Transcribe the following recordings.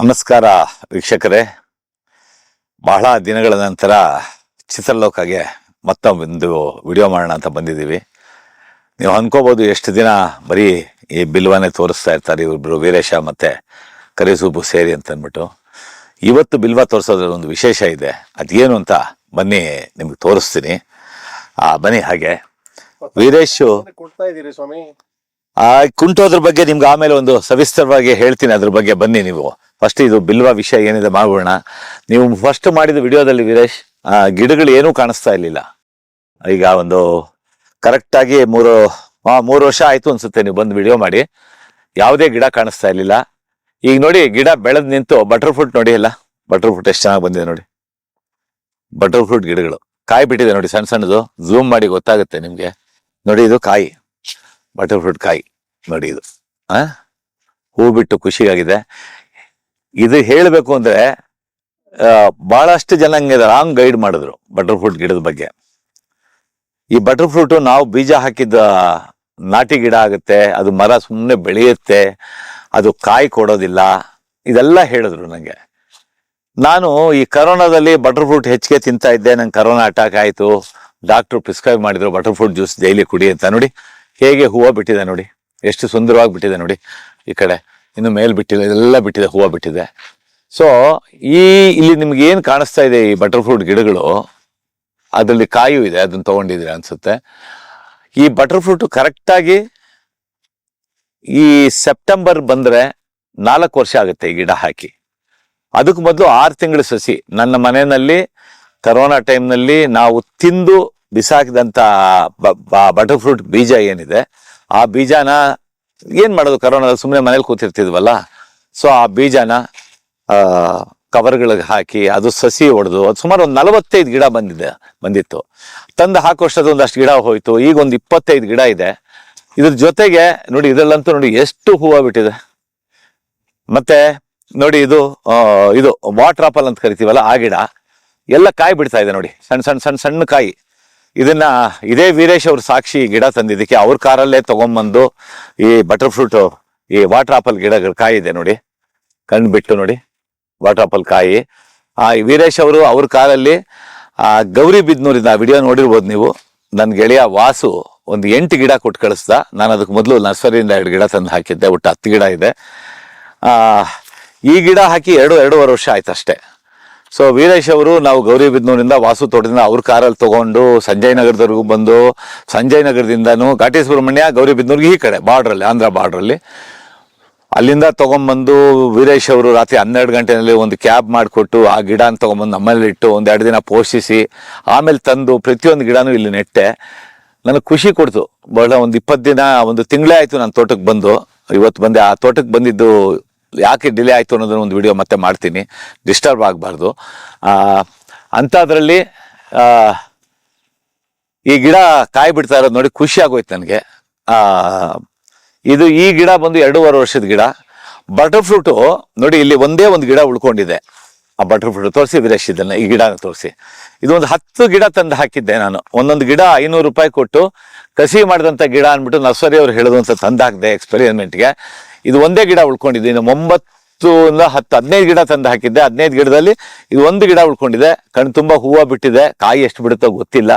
ನಮಸ್ಕಾರ ವೀಕ್ಷಕರೇ. ಬಹಳ ದಿನಗಳ ನಂತರ ಚಿತ್ರಲೋಕಗೆ ಮತ್ತೊಂದು ವಿಡಿಯೋ ಮಾಡೋಣ ಅಂತ ಬಂದಿದ್ದೀವಿ. ನೀವು ಅಂದ್ಕೋಬೋದು ಎಷ್ಟು ದಿನ ಬರೀ ಈ ಬಿಲ್ವನೇ ತೋರಿಸ್ತಾ ಇರ್ತಾರೆ ಇವರಿಬ್ಬರು ವೀರೇಶ ಮತ್ತು ಕರಿಸೂಬು ಸೇರಿ ಅಂತ ಅಂದ್ಬಿಟ್ಟು. ಇವತ್ತು ಬಿಲ್ವ ತೋರಿಸೋದ್ರಲ್ಲಿ ಒಂದು ವಿಶೇಷ ಇದೆ. ಅದೇನು ಅಂತ ಬನ್ನಿ ನಿಮ್ಗೆ ತೋರಿಸ್ತೀನಿ. ಬನ್ನಿ ಹಾಗೆ. ವೀರೇಶು ಕೊಡ್ತಾ ಇದ್ದೀರಿ ಸ್ವಾಮಿ. ಆ ಕುಂಟೋದ್ರ ಬಗ್ಗೆ ನಿಮ್ಗೆ ಆಮೇಲೆ ಒಂದು ಸವಿಸ್ತರವಾಗಿ ಹೇಳ್ತೀನಿ ಅದ್ರ ಬಗ್ಗೆ ಬನ್ನಿ ನೀವು. ಫಸ್ಟ್ ಇದು ಬಿಲ್ವ ವಿಷಯ ಏನಿದೆ ಮಾಡೋಣ ನೀವು ಫಸ್ಟ್ ಮಾಡಿದ ವಿಡಿಯೋದಲ್ಲಿ ವೀರೇಶ್, ಆ ಗಿಡಗಳು ಏನೂ ಕಾಣಿಸ್ತಾ ಇರಲಿಲ್ಲ. ಈಗ ಒಂದು ಕರೆಕ್ಟಾಗಿ ಮೂರು ಮೂರು ವರ್ಷ ಆಯ್ತು ಅನ್ಸುತ್ತೆ ನೀವು ಬಂದು ವಿಡಿಯೋ ಮಾಡಿ. ಯಾವುದೇ ಗಿಡ ಕಾಣಿಸ್ತಾ ಇರಲಿಲ್ಲ. ಈಗ ನೋಡಿ, ಗಿಡ ಬೆಳೆದು ನಿಂತು ಬಟರ್ ಫ್ರೂಟ್ ನೋಡಿ ಎಲ್ಲ ಬಟರ್ ಫ್ರೂಟ್ ಎಷ್ಟು ಚೆನ್ನಾಗಿ ಬಂದಿದೆ ನೋಡಿ. ಬಟರ್ ಗಿಡಗಳು. ಕಾಯಿ ಬಿಟ್ಟಿದೆ ನೋಡಿ, ಸಣ್ಣ ಸಣ್ಣದು. ಝೂಮ್ ಮಾಡಿ ಗೊತ್ತಾಗುತ್ತೆ ನಿಮಗೆ. ನೋಡಿ ಇದು ಕಾಯಿ. ಬಟರ್ ಫ್ರೂಟ್ ಕಾಯಿ ನೋಡಿ ಇದು. ಆ? ಹೂ ಬಿಟ್ಟು ಖುಷಿಯಾಗಿದೆ. ಇದು ಹೇಳಬೇಕು ಅಂದ್ರೆ ಬಹಳಷ್ಟು ಜನ ಹಂಗೆ ರಾಂಗ್ ಗೈಡ್ ಮಾಡಿದ್ರು ಬಟರ್ ಫ್ರೂಟ್ ಗಿಡದ ಬಗ್ಗೆ. ಈ ಬಟರ್ ಫ್ರೂಟ್ ನಾವು ಬೀಜ ಹಾಕಿದ ನಾಟಿ ಗಿಡ ಆಗುತ್ತೆ, ಅದು ಮರ ಸುಮ್ಮನೆ ಬೆಳೆಯುತ್ತೆ, ಅದು ಕಾಯಿ ಕೊಡೋದಿಲ್ಲ, ಇದೆಲ್ಲ ಹೇಳಿದ್ರು ನನಗೆ ನಾನು ಈ ಕರೋನಾದಲ್ಲಿ ಬಟರ್ ಫ್ರೂಟ್ ಹೆಚ್ಚಿಗೆ ತಿಂತಾ ಇದ್ದೆ, ನಂಗೆ ಕರೋನಾ ಅಟ್ಯಾಕ್ ಆಯಿತು. ಡಾಕ್ಟರ್ ಪ್ರಿಸ್ಕ್ರೈಬ್ ಮಾಡಿದ್ರು ಬಟರ್ ಫ್ರೂಟ್ ಜ್ಯೂಸ್ ಡೈಲಿ ಕುಡಿ ಅಂತ ನೋಡಿ. ಹೇಗೆ ಹೂವು ಬಿಟ್ಟಿದೆ ನೋಡಿ. ಎಷ್ಟು ಸುಂದರವಾಗಿ ಬಿಟ್ಟಿದೆ ನೋಡಿ ಈ ಕಡೆ. ಇನ್ನು ಮೇಲ್ ಬಿಟ್ಟಿದೆ ಎಲ್ಲ ಬಿಟ್ಟಿದೆ, ಹೂವು ಬಿಟ್ಟಿದೆ. ಸೊ ಈ ಇಲ್ಲಿ ನಿಮ್ಗೆ ಏನು ಕಾಣಿಸ್ತಾ ಇದೆ ಈ ಬಟರ್ ಫ್ರೂಟ್ ಗಿಡಗಳು? ಅದರಲ್ಲಿ ಕಾಯು ಇದೆ, ಅದನ್ನು ತೊಗೊಂಡಿದ್ರೆ ಅನ್ಸುತ್ತೆ. ಈ ಬಟರ್ ಫ್ರೂಟ್ ಕರೆಕ್ಟಾಗಿ ಈ ಸೆಪ್ಟೆಂಬರ್ ಬಂದರೆ ನಾಲ್ಕು ವರ್ಷ ಆಗುತ್ತೆ ಈ ಗಿಡ ಹಾಕಿ. ಅದಕ್ಕೆ ಮೊದಲು ಆರು ತಿಂಗಳು ಸಸಿ. ನನ್ನ ಮನೆಯಲ್ಲಿ ಕರೋನಾ ಟೈಮ್ನಲ್ಲಿ ನಾವು ತಿಂದು ಬಿಸಾಕಿದಂತ ಬಟರ್ ಫ್ರೂಟ್ ಬೀಜ ಏನಿದೆ, ಆ ಬೀಜನ ಏನು ಮಾಡೋದು? ಕರೋನಾದಲ್ಲಿ ಸುಮ್ಮನೆ ಮನೇಲಿ ಕೂತಿರ್ತಿದ್ವಲ್ಲ? ಸೊ ಆ ಬೀಜನ ಕವರ್ಗಳಿಗೆ ಹಾಕಿ, ಅದು ಸಸಿ ಹೊಡೆದು ಅದು ಸುಮಾರು ಒಂದು ನಲವತ್ತೈದು ಗಿಡ ಬಂದಿದೆ, ಬಂದಿತ್ತು. ತಂದು ಹಾಕೋಷ್ಟದ ಒಂದಷ್ಟು ಗಿಡ ಹೋಯ್ತು, ಈಗ ಒಂದು ಇಪ್ಪತ್ತೈದು ಗಿಡ ಇದೆ. ಇದ್ರ ಜೊತೆಗೆ, ನೋಡಿ, ಇದರಲ್ಲಂತೂ ನೋಡಿ, ಎಷ್ಟು ಹೂವು ಬಿಟ್ಟಿದೆ. ಮತ್ತೆ, ನೋಡಿ, ಇದು ಇದು ವಾಟರ್ ಆಪಲ್ ಅಂತ ಕರಿತೀವಲ್ಲ, ಆ ಗಿಡ, ಎಲ್ಲ ಕಾಯಿ ಬಿಡ್ತಾ ಇದೆ ನೋಡಿ ಸಣ್ಣ ಸಣ್ಣ ಸಣ್ಣ ಸಣ್ಣ ಕಾಯಿ. ಇದನ್ನ ಇದೇ ವೀರೇಶ್ ಅವ್ರ ಸಾಕ್ಷಿ ಗಿಡ ತಂದಿದ್ದಕ್ಕೆ ಅವ್ರ ಕಾರಲ್ಲೇ ತಗೊಂಬಂದು ಈ ಬಟರ್ ಫ್ರೂಟ್ ಈ ವಾಟರ್ ಆಪಲ್ ಗಿಡಗಳು ಕಾಯಿ ಇದೆ ನೋಡಿ. ಕಣ್ಣು ಬಿಟ್ಟು ನೋಡಿ ವಾಟರ್ ಆಪಲ್ ಕಾಯಿ. ಆ ವೀರೇಶ್ ಅವರು ಅವ್ರ ಕಾರಲ್ಲಿ ಆ, ಗೌರಿ ಬಿದ್ನೂರಿಂದ ಆ ವಿಡಿಯೋ ನೋಡಿರ್ಬೋದು ನೀವು. ನನ್ನ ಗೆಳೆಯ ವಾಸು ಒಂದು ಎಂಟು ಗಿಡ ಕೊಟ್ಟು ಕಳಿಸ್ದ. ನಾನು ಅದಕ್ಕೆ ಮೊದಲು ನರ್ಸರಿಯಿಂದ ಎರಡು ಗಿಡ ತಂದು ಹಾಕಿದ್ದೆ, ಒಟ್ಟು ಹತ್ತು ಗಿಡ ಇದೆ. ಈ ಗಿಡ ಹಾಕಿ ಎರಡು, ಎರಡೂವರೆ ವರ್ಷ ಆಯ್ತು ಅಷ್ಟೇ ಸೊ ವೀರೇಶ್ ಅವರು ನಾವು ಗೌರಿಬಿದ್ನೂರಿಂದ ವಾಸು ತೋಟದಿಂದ ಅವ್ರ ಕಾರಲ್ಲಿ ತಗೊಂಡು ಸಂಜಯ್ ನಗರದವರೆಗೂ ಬಂದು ಸಂಜಯ್ ನಗರದಿಂದನೂ ಘಾಟಿ ಸುಬ್ರಹ್ಮಣ್ಯ ಗೌರಿಬಿದ್ನೂರ್ಗೆ ಈ ಕಡೆ ಬಾರ್ಡ್ರಲ್ಲಿ, ಆಂಧ್ರ ಬಾರ್ಡ್ರಲ್ಲಿ. ಅಲ್ಲಿಂದ ತಗೊಂಬಂದು ವೀರೇಶ್ ಅವರು ರಾತ್ರಿ ಹನ್ನೆರಡು ಗಂಟೆನಲ್ಲಿ ಒಂದು ಕ್ಯಾಬ್ ಮಾಡಿಕೊಟ್ಟು ಆ ಗಿಡನ ತಗೊಂಬಂದು ನಮ್ಮಲ್ಲಿ ಇಟ್ಟು ಎರಡು ದಿನ ಪೋಷಿಸಿ, ಆಮೇಲೆ ತಂದು ಪ್ರತಿಯೊಂದು ಗಿಡನೂ ಇಲ್ಲಿ ನೆಟ್ಟೆ. ನನಗೆ ಖುಷಿ ಕೊಡ್ತು. ಬಹಳ ಒಂದು ಇಪ್ಪತ್ತು ದಿನ, ಒಂದು ತಿಂಗಳೇ ಆಯಿತು ನಾನು ತೋಟಕ್ಕೆ ಬಂದು. ಇವತ್ತು ಬಂದೆ, ಆ ತೋಟಕ್ಕೆ ಬಂದಿದ್ದು ಯಾಕೆ ಡಿಲೇ ಆಯಿತು ಅನ್ನೋದನ್ನ ಒಂದು ವಿಡಿಯೋ ಮತ್ತೆ ಮಾಡ್ತೀನಿ. ಡಿಸ್ಟರ್ಬ್ ಆಗಬಾರ್ದು. ಅಂಥದ್ರಲ್ಲಿ ಈ ಗಿಡ ಕಾಯಿ ಬಿಡ್ತಾ ಇರೋದು ನೋಡಿ ಖುಷಿ ಆಗೋಯ್ತು ನನಗೆ. ಇದು ಈ ಗಿಡ ಬಂದು ಎರಡೂವರೆ ವರ್ಷದ ಗಿಡ. ಬಟರ್ ಫ್ರೂಟು ನೋಡಿ ಇಲ್ಲಿ ಒಂದೇ ಒಂದು ಗಿಡ ಉಳ್ಕೊಂಡಿದೆ. ಆ ಬಟರ್ ಫ್ರೂಟ್ ತೋರಿಸಿ ವಿರೇಶ್ ಇದನ್ನ, ಈ ಗಿಡ ತೋರಿಸಿ. ಇದು ಒಂದು ಹತ್ತು ಗಿಡ ತಂದು ಹಾಕಿದ್ದೆ ನಾನು. ಒಂದೊಂದು ಗಿಡ ಐನೂರು ರೂಪಾಯಿ ಕೊಟ್ಟು ಕಸಿ ಮಾಡಿದಂಥ ಗಿಡ ಅಂದ್ಬಿಟ್ಟು ನರ್ಸರಿ ಅವ್ರು ಹೇಳಿದಂಥ ತಂದು ಹಾಕಿದೆ ಎಕ್ಸ್ಪೆರಿಮೆಂಟ್ಗೆ ಇದು ಒಂದೇ ಗಿಡ ಉಳ್ಕೊಂಡಿದೆ. ಇನ್ನು ಒಂಬತ್ತು ಇಂದ ಹತ್ತು, ಹದಿನೈದು ಗಿಡ ತಂದು ಹಾಕಿದ್ದೆ. ಹದಿನೈದು ಗಿಡದಲ್ಲಿ ಇದು ಒಂದು ಗಿಡ ಉಳ್ಕೊಂಡಿದೆ. ಕಣ್ ತುಂಬ ಹೂವು ಬಿಟ್ಟಿದೆ. ಕಾಯಿ ಎಷ್ಟು ಬಿಡುತ್ತೋ ಗೊತ್ತಿಲ್ಲ.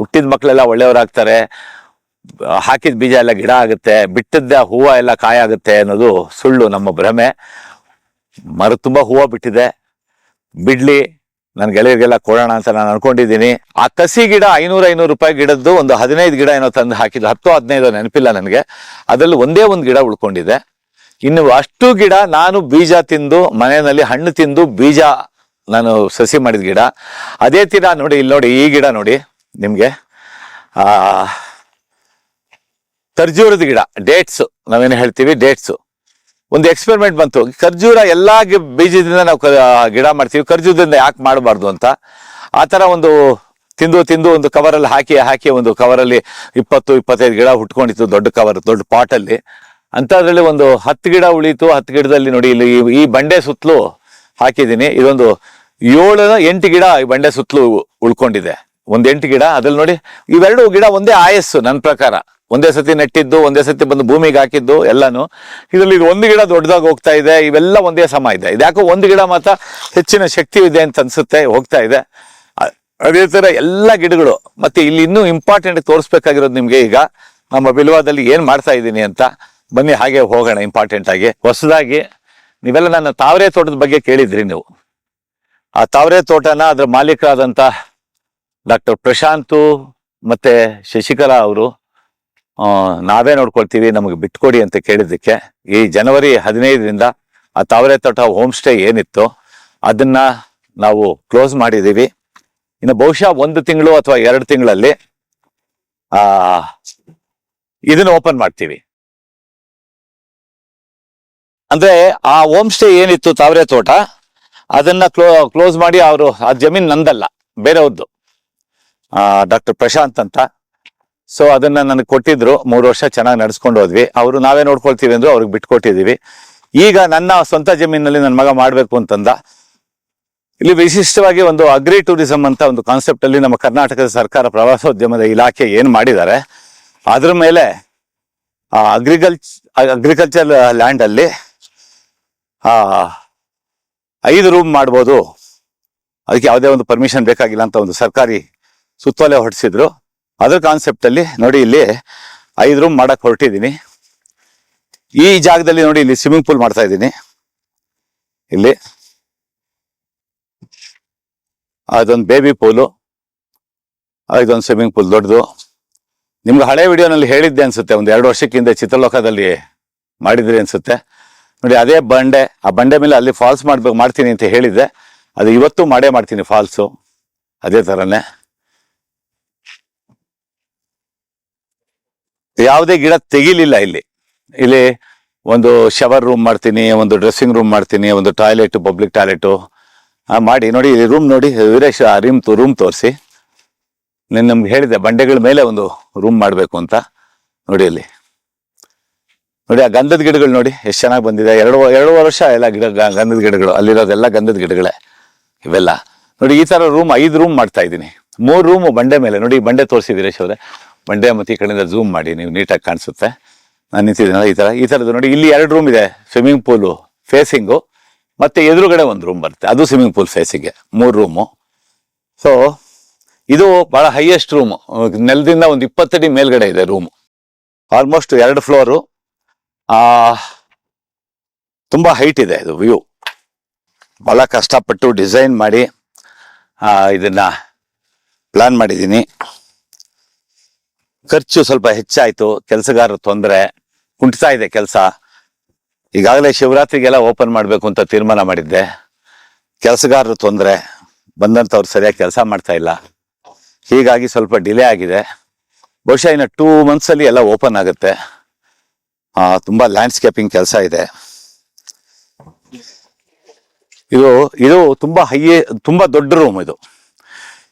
ಹುಟ್ಟಿದ ಮಕ್ಕಳೆಲ್ಲ ಒಳ್ಳೆಯವರಾಗ್ತಾರೆ. ಹಾಕಿದ ಬೀಜ ಎಲ್ಲ ಗಿಡ ಆಗುತ್ತೆ. ಬಿಟ್ಟದ್ದ ಹೂವು ಎಲ್ಲ ಕಾಯಿ ಆಗುತ್ತೆ ಅನ್ನೋದು ಸುಳ್ಳು, ನಮ್ಮ ಭ್ರಮೆ. ಮರ ತುಂಬ ಹೂವು ಬಿಟ್ಟಿದೆ. ಬಿಡ್ಲಿ ನನ್ನ ಗೆಳೆಯರಿಗೆಲ್ಲ ಕೊಡೋಣ ಅಂತ ನಾನು ಅನ್ಕೊಂಡಿದ್ದೀನಿ. ಆ ಕಸಿ ಗಿಡ ಐನೂರ, ಐನೂರು ರೂಪಾಯಿ ಗಿಡದ್ದು ಒಂದು ಹದಿನೈದು ಗಿಡ ಏನೋ ತಂದು ಹಾಕಿದ್ದು. ಹತ್ತು, ಹದಿನೈದು ನೆನಪಿಲ್ಲ ನನಗೆ. ಅದರಲ್ಲಿ ಒಂದೇ ಒಂದು ಗಿಡ ಉಳ್ಕೊಂಡಿದೆ. ಇನ್ನು ಅಷ್ಟು ಗಿಡ ನಾನು ಬೀಜ ತಿಂದು ಮನೆಯಲ್ಲಿ ಹಣ್ಣು ತಿಂದು ಬೀಜ ನಾನು ಸಸಿ ಮಾಡಿದ ಗಿಡ. ಅದೇ ತೀರ ನೋಡಿ, ಇಲ್ಲಿ ನೋಡಿ, ಈ ಗಿಡ ನೋಡಿ ನಿಮ್ಗೆ. ಆ, ಖರ್ಜೂರದ ಗಿಡ ಡೇಟ್ಸ್ ನಾವೇನು ಹೇಳ್ತೀವಿ ಡೇಟ್ಸ್ ಒಂದು ಎಕ್ಸ್ಪೆರಿಮೆಂಟ್ ಬಂತು. ಖರ್ಜೂರ ಎಲ್ಲಾ ಬೀಜದಿಂದ ನಾವು ಗಿಡ ಮಾಡ್ತೀವಿ. ಖರ್ಜೂರದಿಂದ ಯಾಕೆ ಮಾಡಬಾರ್ದು ಅಂತ. ಆ ತರ ಒಂದು ತಿಂದು ತಿಂದು ಒಂದು ಕವರಲ್ಲಿ ಹಾಕಿ ಹಾಕಿ ಒಂದು ಕವರಲ್ಲಿ ಇಪ್ಪತ್ತು, ಇಪ್ಪತ್ತೈದು ಗಿಡ ಹುಟ್ಕೊಂಡಿತ್ತು, ದೊಡ್ಡ ಕವರ್ ದೊಡ್ಡ ಪಾಟಲ್ಲಿ ಅಂಥದ್ರಲ್ಲಿ ಒಂದು ಹತ್ತು ಗಿಡ ಉಳಿತು, ಹತ್ತು ಗಿಡದಲ್ಲಿ ನೋಡಿ ಇಲ್ಲಿ ಈ- ಬಂಡೆ ಸುತ್ತಲೂ ಹಾಕಿದ್ದೀನಿ. ಇದೊಂದು ಏಳು ಎಂಟು ಗಿಡ ಈ ಬಂಡೆ ಸುತ್ತಲೂ ಉಳ್ಕೊಂಡಿದೆ. ಒಂದು ಎಂಟು ಗಿಡ, ಅದ್ರಲ್ಲಿ ನೋಡಿ ಇವೆರಡು ಗಿಡ ಒಂದೇ ಆಯಸ್ಸು ನನ್ನ ಪ್ರಕಾರ. ಒಂದೇ ಸತಿ ನೆಟ್ಟಿದ್ದು, ಒಂದೇ ಸತಿ ಬಂದು ಭೂಮಿಗೆ ಹಾಕಿದ್ದು ಎಲ್ಲಾನು. ಇದರಲ್ಲಿ ಇದು ಒಂದು ಗಿಡ ದೊಡ್ಡದಾಗಿ ಹೋಗ್ತಾ ಇದೆ, ಇವೆಲ್ಲ ಒಂದೇ ಸಮ ಇದೆ. ಇದ್ಯಾಕೋ ಒಂದು ಗಿಡ ಮಾತ್ರ ಹೆಚ್ಚಿನ ಶಕ್ತಿ ಇದೆ ಅಂತ ಅನ್ಸುತ್ತೆ, ಹೋಗ್ತಾ ಇದೆ. ಅದೇ ತರ ಎಲ್ಲ ಗಿಡಗಳು, ಮತ್ತೆ ಇಲ್ಲಿ ಇನ್ನೂ ಇಂಪಾರ್ಟೆಂಟ್ ತೋರಿಸ್ಬೇಕಾಗಿರೋದು ನಿಮಗೆ ಈಗ, ನಮ್ಮ ಬಿಲ್ವಾದಲ್ಲಿ ಏನು ಮಾಡ್ತಾ ಇದ್ದೀನಿ ಅಂತ. ಬನ್ನಿ, ಹಾಗೆ ಹೋಗೋಣ ಇಂಪಾರ್ಟೆಂಟ್ ಆಗಿ. ಹೊಸದಾಗಿ ನೀವೆಲ್ಲ ನನ್ನ ತಾವರೆ ತೋಟದ ಬಗ್ಗೆ ಕೇಳಿದ್ರಿ ನೀವು. ಆ ತಾವರೆ ತೋಟನ ಅದ್ರ ಮಾಲೀಕರಾದಂತ ಡಾಕ್ಟರ್ ಪ್ರಶಾಂತು ಮತ್ತೆ ಶಶಿಕಲಾ ಅವರು ನಾವೇ ನೋಡ್ಕೊಳ್ತೀವಿ, ನಮಗೆ ಬಿಟ್ಕೊಡಿ ಅಂತ ಕೇಳಿದ್ದಕ್ಕೆ. ಈ ಜನವರಿ ಹದಿನೈದರಿಂದ ಆ ತಾವರೆ ತೋಟ ಹೋಮ್ ಸ್ಟೇ ಏನಿತ್ತು ಅದನ್ನ ನಾವು ಕ್ಲೋಸ್ ಮಾಡಿದ್ದೀವಿ. ಇನ್ನು ಬಹುಶಃ ಒಂದು ತಿಂಗಳು ಅಥವಾ ಎರಡು ತಿಂಗಳಲ್ಲಿ ಇದನ್ನ ಓಪನ್ ಮಾಡ್ತೀವಿ. ಅಂದ್ರೆ ಆ ಹೋಮ್ ಸ್ಟೇ ಏನಿತ್ತು ತಾವರೆ ತೋಟ, ಅದನ್ನ ಕ್ಲೋ, ಕ್ಲೋಸ್ ಮಾಡಿ ಅವರು, ಆ ಜಮೀನ್ ನಂದಲ್ಲ ಬೇರೆಯವ್ರದ್ದು ಡಾಕ್ಟರ್ ಪ್ರಶಾಂತ್ ಅಂತ. ಸೊ ಅದನ್ನ ನನಗೆ ಕೊಟ್ಟಿದ್ರು, ಮೂರು ವರ್ಷ ಚೆನ್ನಾಗಿ ನಡ್ಸ್ಕೊಂಡು ಹೋದ್ವಿ. ಅವರು ನಾವೇ ನೋಡ್ಕೊಳ್ತೀವಿ ಅಂದ್ರು ಅವ್ರಿಗೆ ಬಿಟ್ಕೊಟ್ಟಿದೀವಿ. ಈಗ ನನ್ನ ಸ್ವಂತ ಜಮೀನಲ್ಲಿ ನನ್ನ ಮಗ ಮಾಡಬೇಕು ಅಂತಂದ, ಇಲ್ಲಿ ವಿಶಿಷ್ಟವಾಗಿ ಒಂದು ಅಗ್ರಿ ಟೂರಿಸಂ ಅಂತ ಒಂದು ಕಾನ್ಸೆಪ್ಟ್ ಅಲ್ಲಿ ನಮ್ಮ ಕರ್ನಾಟಕದ ಸರ್ಕಾರ ಪ್ರವಾಸೋದ್ಯಮದ ಇಲಾಖೆ ಏನ್ ಮಾಡಿದ್ದಾರೆ, ಅದ್ರ ಮೇಲೆ ಅಗ್ರಿಕಲ್ಚ್ ಅಗ್ರಿಕಲ್ಚರ್ ಲ್ಯಾಂಡ್ ಅಲ್ಲಿ ಐದು ರೂಮ್ ಮಾಡ್ಬೋದು. ಅದಕ್ಕೆ ಯಾವುದೇ ಒಂದು ಪರ್ಮಿಷನ್ ಬೇಕಾಗಿಲ್ಲ ಅಂತ ಒಂದು ಸರ್ಕಾರಿ ಸುತ್ತೋಲೆ ಹೊರಡಿಸಿದ್ರು ಅದರ ಕಾನ್ಸೆಪ್ಟಲ್ಲಿ ನೋಡಿ ಇಲ್ಲಿ ಐದು ರೂಮ್ ಮಾಡಕ್ಕೆ ಹೊರಟಿದ್ದೀನಿ. ಈ ಜಾಗದಲ್ಲಿ ನೋಡಿ ಇಲ್ಲಿ ಸ್ವಿಮ್ಮಿಂಗ್ ಪೂಲ್ ಮಾಡ್ತಾ ಇದ್ದೀನಿ. ಇಲ್ಲಿ. ಅದೊಂದು ಬೇಬಿ ಪೂಲು ಇದೊಂದು ಸ್ವಿಮ್ಮಿಂಗ್ ಪೂಲ್ ದೊಡ್ಡದು. ನಿಮ್ಗೆ ಹಳೆ ವಿಡಿಯೋನಲ್ಲಿ ಹೇಳಿದ್ದೆ ಅನಿಸುತ್ತೆ, ಒಂದು ಎರಡು ವರ್ಷಕ್ಕಿಂತ ಚಿತ್ರಲೋಕದಲ್ಲಿ ಮಾಡಿದ್ರಿ ಅನ್ಸುತ್ತೆ. ನೋಡಿ, ಅದೇ ಬಂಡೆ, ಆ ಬಂಡೆ ಮೇಲೆ ಅಲ್ಲಿ ಫಾಲ್ಸ್ ಮಾಡ್ಬೇಕು, ಮಾಡ್ತೀನಿ ಅಂತ ಹೇಳಿದ್ದೆ. ಅದು ಇವತ್ತು ಮಾಡೇ ಮಾಡ್ತೀನಿ ಫಾಲ್ಸು ಅದೇ ತರನೇ. ಯಾವುದೇ ಗಿಡ ತೆಗಿಲಿಲ್ಲ ಇಲ್ಲಿ. ಇಲ್ಲಿ ಒಂದು ಶವರ್ ರೂಮ್ ಮಾಡ್ತೀನಿ, ಒಂದು ಡ್ರೆಸ್ಸಿಂಗ್ ರೂಮ್ ಮಾಡ್ತೀನಿ, ಒಂದು ಟಾಯ್ಲೆಟ್ ಪಬ್ಲಿಕ್ ಟಾಯ್ಲೆಟು ಮಾಡಿ, ನೋಡಿ ರೂಮ್ ನೋಡಿ, ವೀರೇಶ್, ಆ ರೂಮ್ ರೂಮ್ ತೋರಿಸಿ. ನಿನ್ನ ನಮ್ಗೆ ಹೇಳಿದೆ ಬಂಡೆಗಳ ಮೇಲೆ ಒಂದು ರೂಮ್ ಮಾಡಬೇಕು ಅಂತ. ನೋಡಿ ಅಲ್ಲಿ. ನೋಡಿ, ಆ ಗಂಧದ ಗಿಡಗಳು ನೋಡಿ, ಎಷ್ಟು ಚೆನ್ನಾಗಿ ಬಂದಿದೆ. ಎರಡು ಎರಡು ವರ್ಷ ಎಲ್ಲ ಗಿಡ ಗಂಧದ ಗಿಡಗಳು ಅಲ್ಲಿರೋದೆಲ್ಲ ಗಂಧದ ಗಿಡಗಳೇ, ಇವೆಲ್ಲ. ನೋಡಿ, ಈ ಥರ ರೂಮ್ ಐದು ರೂಮ್ ಮಾಡ್ತಾ ಇದ್ದೀನಿ. ಮೂರು ರೂಮು ಬಂಡೆ ಮೇಲೆ, ನೋಡಿ ಬಂಡೆ ತೋರಿಸಿ ವೀರೇಶ್ ಅವರೇ. ಬಂಡೆ ಮತ್ತು ಈ ಕಡೆಯಿಂದ ಝೂಮ್ ಮಾಡಿ, ನೀವು ನೀಟಾಗಿ ಕಾಣಿಸುತ್ತೆ. ನಾನು ನಿಂತಿದ್ದೀನಲ್ಲ, ಈ ಥರ, ಈ ಥರದ್ದು ನೋಡಿ, ಇಲ್ಲಿ ಎರಡು ರೂಮ್ ಇದೆ ಸ್ವಿಮ್ಮಿಂಗ್ ಪೂಲು ಫೇಸಿಂಗು ಮತ್ತು ಎದುರುಗಡೆ ಒಂದು ರೂಮ್ ಬರುತ್ತೆ. ಅದು ಸ್ವಿಮ್ಮಿಂಗ್ ಪೂಲ್ ಫೇಸಿಗೆ ಮೂರು ರೂಮು ಸೊ ಇದು ಭಾಳ ಹೈಯೆಸ್ಟ್ ರೂಮು ನೆಲದಿಂದ ಒಂದು ಇಪ್ಪತ್ತಡಿ ಮೇಲ್ಗಡೆ ಇದೆ ರೂಮು ಆಲ್ಮೋಸ್ಟ್ ಎರಡು ಫ್ಲೋರು ಆ, ತುಂಬಾ ಹೈಟ್ ಇದೆ ಇದು ವ್ಯೂ ಬಹಳ ಕಷ್ಟಪಟ್ಟು ಡಿಸೈನ್ ಮಾಡಿ ಇದನ್ನ ಪ್ಲಾನ್ ಮಾಡಿದ್ದೀನಿ. ಖರ್ಚು ಸ್ವಲ್ಪ ಹೆಚ್ಚಾಯಿತು ಕೆಲಸಗಾರರ ತೊಂದರೆ ಕುಂಟ್ತಾ ಇದೆ ಕೆಲಸ. ಈಗಾಗಲೇ ಶಿವರಾತ್ರಿಗೆಲ್ಲ ಓಪನ್ ಮಾಡಬೇಕು ಅಂತ ತೀರ್ಮಾನ ಮಾಡಿದ್ದೆ. ಕೆಲಸಗಾರರ ತೊಂದರೆ ಬಂದಂಥವ್ರು ಸರಿಯಾಗಿ ಕೆಲಸ ಮಾಡ್ತಾ ಇಲ್ಲ. ಹೀಗಾಗಿ ಸ್ವಲ್ಪ ಡಿಲೇ ಆಗಿದೆ. ಬಹುಶಃ ಇನ್ನು ಟೂ ಮಂತ್ಸಲ್ಲಿ ಎಲ್ಲ ಓಪನ್ ಆಗುತ್ತೆ. ತುಂಬಾ ಲ್ಯಾಂಡ್ಸ್ಕೇಪಿಂಗ್ ಕೆಲಸ ಇದೆ. ಇದು ಇದು ತುಂಬಾ ಹೈ ತುಂಬಾ ದೊಡ್ಡ ರೂಮ್ ಇದು.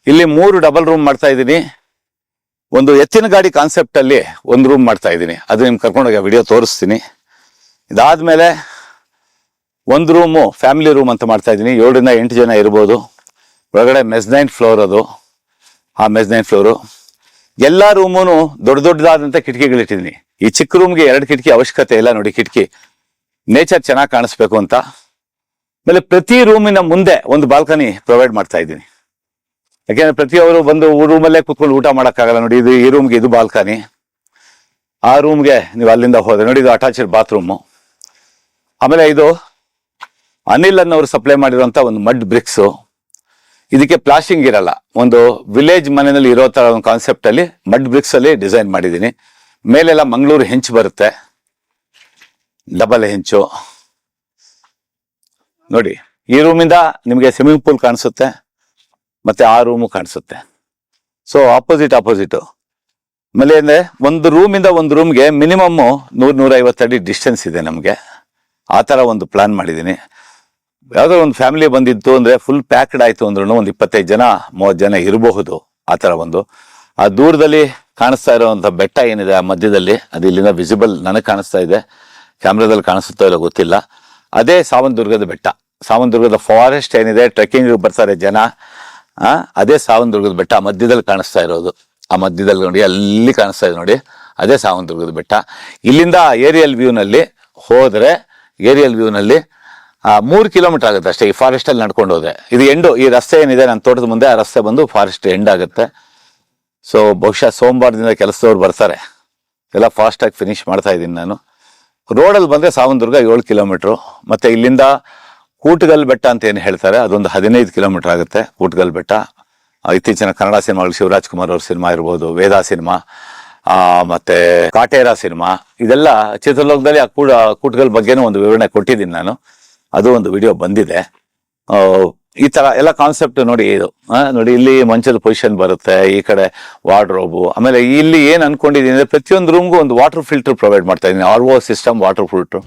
ಇಲ್ಲಿ ಮೂರು ಡಬಲ್ ರೂಮ್ ಮಾಡ್ತಾ ಇದ್ದೀನಿ. ಒಂದು ಎತ್ತಿನ ಗಾಡಿ ಕಾನ್ಸೆಪ್ಟ್ ಅಲ್ಲಿ ಒಂದು ರೂಮ್ ಮಾಡ್ತಾ ಇದ್ದೀನಿ. ಅದು ನಿಮ್ಗೆ ಕರ್ಕೊಂಡೋಗಿ ವಿಡಿಯೋ ತೋರಿಸ್ತೀನಿ. ಇದಾದ್ಮೇಲೆ ಒಂದು ರೂಮು ಫ್ಯಾಮಿಲಿ ರೂಮ್ ಅಂತ ಮಾಡ್ತಾ ಇದ್ದೀನಿ. ಏಳರಿಂದ ಎಂಟು ಜನ ಇರ್ಬೋದು. ಒಳಗಡೆ ಮೆಸ್ನೈನ್ ಫ್ಲೋರ್ ಅದು. ಆ ಮೆಸ್ನೈನ್ ಫ್ಲೋರು ಎಲ್ಲ ರೂಮುನು ದೊಡ್ಡ ದೊಡ್ಡದಾದಂತ ಕಿಟಕಿಗಳಿಟ್ಟಿದ್ದೀನಿ ಈ ಚಿಕ್ಕ ರೂಮ್ಗೆ ಎರಡು ಕಿಟಕಿ ಅವಶ್ಯಕತೆ ಇಲ್ಲ ನೋಡಿ ಕಿಟಕಿ. ನೇಚರ್ ಚೆನ್ನಾಗಿ ಕಾಣಿಸ್ಬೇಕು ಅಂತ. ಆಮೇಲೆ ಪ್ರತಿ ರೂಮಿನ ಮುಂದೆ ಒಂದು ಬಾಲ್ಕನಿ ಪ್ರೊವೈಡ್ ಮಾಡ್ತಾ ಇದ್ದೀನಿ. ಯಾಕೆಂದ್ರೆ ಪ್ರತಿಯೊಬ್ಬರು ಬಂದು ರೂಮಲ್ಲೇ ಕುತ್ಕೊಂಡು ಊಟ ಮಾಡೋಕ್ಕಾಗಲ್ಲ ನೋಡಿ, ಇದು ಈ ರೂಮ್ಗೆ ಇದು ಬಾಲ್ಕನಿ ಆ ರೂಮ್ಗೆ ನೀವು ಅಲ್ಲಿಂದ ಹೋದ್ರೆ ನೋಡಿ, ಇದು ಅಟ್ಯಾಚ್ಡ್ ಬಾತ್ರೂಮು ಆಮೇಲೆ ಇದು ಅನಿಲ್ ಅನ್ನೋರು ಸಪ್ಲೈ ಮಾಡಿರುವಂಥ ಒಂದು ಮಡ್ ಬ್ರಿಕ್ಸು ಇದಕ್ಕೆ ಪ್ಲಾಸ್ಟಿಂಗ್ ಇರಲ್ಲ. ಒಂದು ವಿಲೇಜ್ ಮನೆಯಲ್ಲಿ ಇರೋ ತರ ಒಂದು ಕಾನ್ಸೆಪ್ಟ್ ಅಲ್ಲಿ ಮಡ್ ಬ್ರಿಕ್ಸ್ ಅಲ್ಲಿ ಡಿಸೈನ್ ಮಾಡಿದ್ದೀನಿ. ಮೇಲೆಲ್ಲ ಮಂಗಳೂರು ಹೆಂಚ್ ಬರುತ್ತೆ. ಡಬಲ್ ಹೆಂಚು. ನೋಡಿ, ಈ ರೂಮಿಂದ ನಿಮಗೆ ಸ್ವಿಮ್ಮಿಂಗ್ ಪೂಲ್ ಕಾಣಿಸುತ್ತೆ, ಮತ್ತೆ ಆ ರೂಮು ಕಾಣಿಸುತ್ತೆ. ಸೊ ಆಪೋಸಿಟ್ ಆಪೋಸಿಟ್ ಆಮೇಲೆ ಅಂದ್ರೆ ಒಂದು ರೂಮಿಂದ ಒಂದು ರೂಮ್ಗೆ ಮಿನಿಮಮ್ ನೂರು ನೂರೈವತ್ತು ಅಡಿ ಡಿಸ್ಟೆನ್ಸ್ ಇದೆ ನಮಗೆ. ಆ ಥರ ಒಂದು ಪ್ಲಾನ್ ಮಾಡಿದ್ದೀನಿ. ಯಾವ್ದೋ ಒಂದು ಫ್ಯಾಮಿಲಿ ಬಂದಿತ್ತು ಅಂದ್ರೆ ಫುಲ್ ಪ್ಯಾಕ್ಡ್ ಆಯ್ತು ಅಂದ್ರೂ ಒಂದು ಇಪ್ಪತ್ತೈದು ಜನ ಮೂವತ್ತು ಜನ ಇರಬಹುದು ಆ ಥರ ಒಂದು. ಆ ದೂರದಲ್ಲಿ ಕಾಣಿಸ್ತಾ ಇರುವಂತ ಬೆಟ್ಟ ಏನಿದೆ ಆ ಮಧ್ಯದಲ್ಲಿ, ಅದು ಇಲ್ಲಿಂದ ವಿಸಿಬಲ್ ನನಗೆ ಕಾಣಿಸ್ತಾ ಇದೆ. ಕ್ಯಾಮ್ರಾದಲ್ಲಿ ಕಾಣಿಸುತ್ತೋ ಇಲ್ಲ ಗೊತ್ತಿಲ್ಲ. ಅದೇ ಸಾವಂತದುರ್ಗದ ಬೆಟ್ಟ. ಸಾವಂತದುರ್ಗದ ಫಾರೆಸ್ಟ್ ಏನಿದೆ ಟ್ರೆಕ್ಕಿಂಗ್ ಬರ್ತಾರೆ ಜನ. ಅದೇ ಸಾವಂತದುರ್ಗದ ಬೆಟ್ಟ ಆ ಮಧ್ಯದಲ್ಲಿ ಕಾಣಿಸ್ತಾ ಇರೋದು. ಆ ಮಧ್ಯದಲ್ಲಿ ನೋಡಿ, ಅಲ್ಲಿ ಕಾಣಿಸ್ತಾ ಇದೆ ನೋಡಿ. ಅದೇ ಸಾವಂತದುರ್ಗದ ಬೆಟ್ಟ. ಇಲ್ಲಿಂದ ಏರಿಯಲ್ ವ್ಯೂನಲ್ಲಿ ಹೋದರೆ ಏರಿಯಲ್ ವ್ಯೂನಲ್ಲಿ ಮೂರು ಕಿಲೋಮೀಟರ್ ಆಗುತ್ತೆ ಅಷ್ಟೇ, ಈ ಫಾರೆಸ್ಟಲ್ಲಿ ನಡ್ಕೊಂಡು ಹೋದೆ ಇದು ಎಂಡು, ಈ ರಸ್ತೆ ಏನಿದೆ, ನನ್ನ ತೋಟದ ಮುಂದೆ ಆ ರಸ್ತೆ ಬಂದು ಫಾರೆಸ್ಟ್ ಎಂಡ್ ಆಗುತ್ತೆ. ಸೊ ಬಹುಶಃ ಸೋಮವಾರದಿಂದ ಕೆಲಸದವ್ರು ಬರ್ತಾರೆ. ಎಲ್ಲ ಫಾಸ್ಟಾಗಿ ಫಿನಿಶ್ ಮಾಡ್ತಾ ಇದ್ದೀನಿ ನಾನು. ರೋಡಲ್ಲಿ ಬಂದರೆ ಸಾವಂದುರ್ಗ ಏಳು ಕಿಲೋಮೀಟ್ರು. ಮತ್ತು ಇಲ್ಲಿಂದ ಕೂಟಗಲ್ ಬೆಟ್ಟ ಅಂತ ಏನು ಹೇಳ್ತಾರೆ, ಅದೊಂದು ಹದಿನೈದು ಕಿಲೋಮೀಟ್ರ್ ಆಗುತ್ತೆ ಕೂಟಗಲ್ ಬೆಟ್ಟ. ಇತ್ತೀಚಿನ ಕನ್ನಡ ಸಿನಿಮಾಗಳು, ಶಿವರಾಜ್ ಕುಮಾರ್ ಅವ್ರ ಸಿನಿಮಾ ಇರ್ಬೋದು, ವೇದಾ ಸಿನಿಮಾ ಮತ್ತೆ ಕಾಟೇರ ಸಿನಿಮಾ, ಇದೆಲ್ಲ ಚಿತ್ರಲೋಕದಲ್ಲಿ ಆ ಕೂಡ, ಕೂಟಗಲ್ ಬಗ್ಗೆನೂ ಒಂದು ವಿವರಣೆ ಕೊಟ್ಟಿದ್ದೀನಿ ನಾನು. ಅದು ಒಂದು ವಿಡಿಯೋ ಬಂದಿದೆ. ಈ ತರ ಎಲ್ಲ ಕಾನ್ಸೆಪ್ಟ್ ನೋಡಿ ಇದು. ನೋಡಿ ಇಲ್ಲಿ ಮಂಚದ ಪೊಸಿಷನ್ ಬರುತ್ತೆ, ಈ ಕಡೆ ವಾರ್ಡ್ರೋಬು ಆಮೇಲೆ ಇಲ್ಲಿ ಏನು ಅನ್ಕೊಂಡಿದ್ದೀನಿ ಅಂದ್ರೆ ಪ್ರತಿಯೊಂದು ರೂಮ್ಗೂ ಒಂದು ವಾಟರ್ ಫಿಲ್ಟರ್ ಪ್ರೊವೈಡ್ ಮಾಡ್ತಾ ಇದ್ದೀನಿ. R O system water filter